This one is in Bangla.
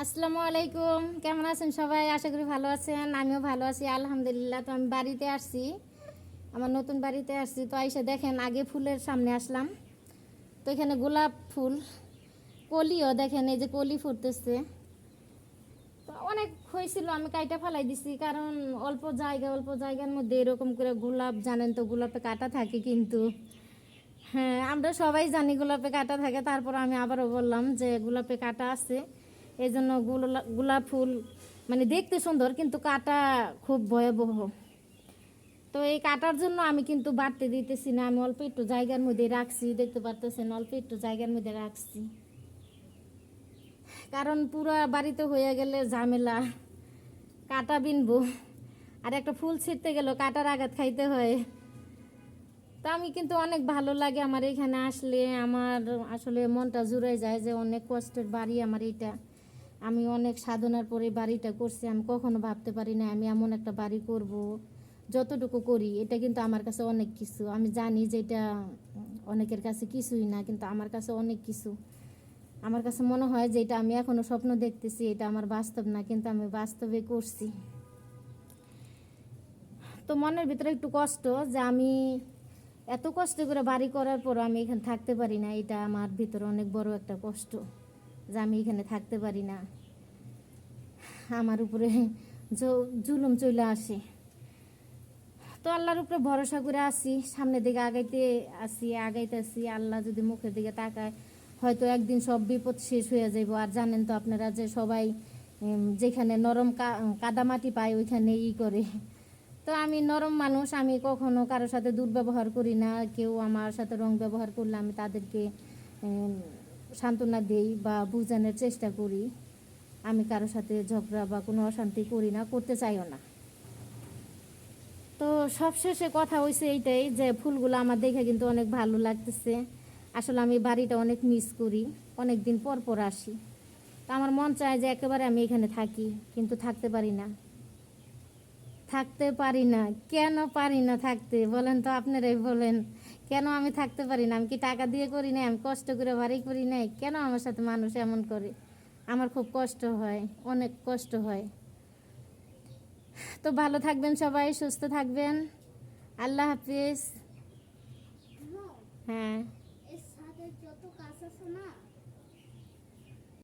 আসসালামু আলাইকুম। কেমন আছেন সবাই? আশা করি ভালো আছেন। আমিও ভালো আছি, আলহামদুলিল্লাহ। তো আমি বাড়িতে আসছি। আমার নতুন বাড়িতে আসছি। তো আইসা দেখেন, আগে ফুলের সামনে আসলাম। তো এখানে গোলাপ ফুল, কলিও দেখেন, এই যে কলি ফুটতেছে। তো অনেক হয়েছিল, আমি কাইটা ফালাই দিছি। কারণ অল্প জায়গা অল্প জায়গার মধ্যে এরকম করে গোলাপ, জানেন তো, গোলাপে কাটা থাকে কিন্তু। হ্যাঁ আমরা সবাই জানি গোলাপে কাটা থাকে। তারপর আমি আবারও বললাম যে গোলাপে কাটা আছে। এই জন্য গোলা- গোলাপ ফুল মানে দেখতে সুন্দর, কিন্তু কাটা খুব ভয়াবহ। তো এই কাটার জন্য আমি কিন্তু বাড়তে দিতেছি না, আমি অল্প একটু জায়গার মধ্যে রাখছি, দেখতে পারতেছেন, অল্প একটু জায়গার মধ্যে রাখছি। কারণ পুরো বাড়িতে হয়ে গেলে ঝামেলা, কাটা বিনবো। আর একটা ফুল ছিঁড়তে গেল, কাটার আঘাত খাইতে হয়। তো আমি কিন্তু অনেক ভালো লাগে আমার এখানে আসলে, আমার আসলে মনটা জুড়ে যায় যে অনেক কষ্টের বাড়ি আমার এটা। আমি অনেক সাধনার পরে বাড়িটা করছি, আমি কখনো ভাবতে পারি না আমি এমন একটা বাড়ি করব, যতটুকু করি, এটা কিন্তু আমার কাছে অনেক কিছু। আমি জানি যে এটা অনেকের কাছে কিছুই না, কিন্তু আমার কাছে অনেক কিছু। আমার কাছে মনে হয় যে এটা আমি এখনও স্বপ্ন দেখতেছি, এটা আমার বাস্তব না, কিন্তু আমি বাস্তবে করছি। তো মনের ভিতরে একটু কষ্ট যে আমি এত কষ্ট করে বাড়ি করার পর আমি এখানে থাকতে পারি না, এটা আমার ভিতরে অনেক বড় একটা কষ্ট। যে আমি এখানে থাকতে পারি না। আমার উপরে জুলুম চলে আসে। তো আল্লাহর উপরে ভরসা করে আসি সামনের দিকে আগাইতে আসি আগাইতে আসি আল্লাহ যদি মুখের দিকে তাকায়, হয়তো একদিন সব বিপদ শেষ হয়ে যাইব। আর জানেন তো আপনারা যে সবাই যেখানে নরম কাদামাটি পায়, ওইখানে ই করে। তো আমি নরম মানুষ, আমি কখনো কারোর সাথে দুর্ব্যবহার করি না। কেউ আমার সাথে রং ব্যবহার করলে আমি তাদেরকে সান্ত্বনা দেই বা বোঝানোর চেষ্টা করি, আমি কারোর সাথে ঝগড়া বা কোনো অশান্তি করি না, করতে চাইও না। তো সবশেষে কথা হয়েছে এইটাই যে ফুলগুলো আমার দেখে কিন্তু অনেক ভালো লাগতেছে। আসলে আমি বাড়িটা অনেক মিস করি অনেক দিন পর পর আসি। তো আমার মন চায় যে একেবারে আমি এখানে থাকি, কিন্তু থাকতে পারি না। থাকতে পারি না, কেন পারি না থাকতে বলেন তো আপনারাই বলেন। কেন আমি থাকতে পারি না? আমি কি টাকা দিয়ে করি না আমি কষ্ট করে বাড়ি করি নাই? কেন আমার সাথে মানুষ এমন করে? আমার খুব কষ্ট হয়, অনেক কষ্ট হয়। তো ভালো থাকবেন সবাই, সুস্থ থাকবেন। আল্লাহ হাফিজ। হ্যাঁ।